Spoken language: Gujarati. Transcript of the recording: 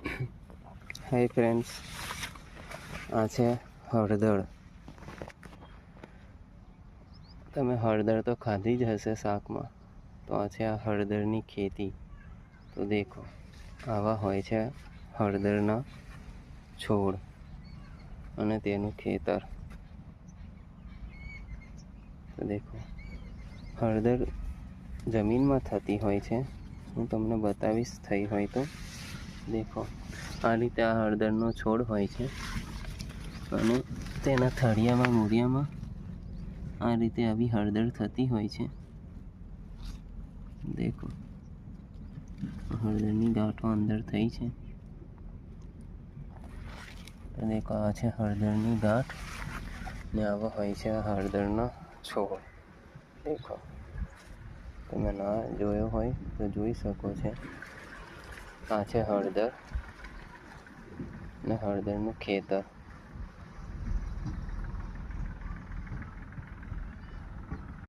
હાય ફ્રેન્ડ્સ આ છે હળદર. તમે હળદર તો ખાધી જ હશે શાકમાં, તો આ છે આ હળદરની ખેતી. તો દેખો, આવા હોય છે હળદરના છોડ અને તેનું ખેતર. તો દેખો, હળદર જમીનમાં થતી હોય છે. હું તમને બતાવીશ થઈ હોય તો. દેખો, આ રીતે આ હળદરનો છોડ હોય છે. અને તેના થળિયામાં, મૂળિયામાં આ રીતે આવી હળદર થતી હોય છે. દેખો, હળદરની ગાંઠો અંદર થઈ છે. દેખો, આ છે હળદરની ગાંઠ ને આવો હોય છે આ હળદરનો છોડ. દેખો, તમે ના જોયો હોય તો જોઈ શકો છો. આ છે હળદર ને હળદરનું ખેતર.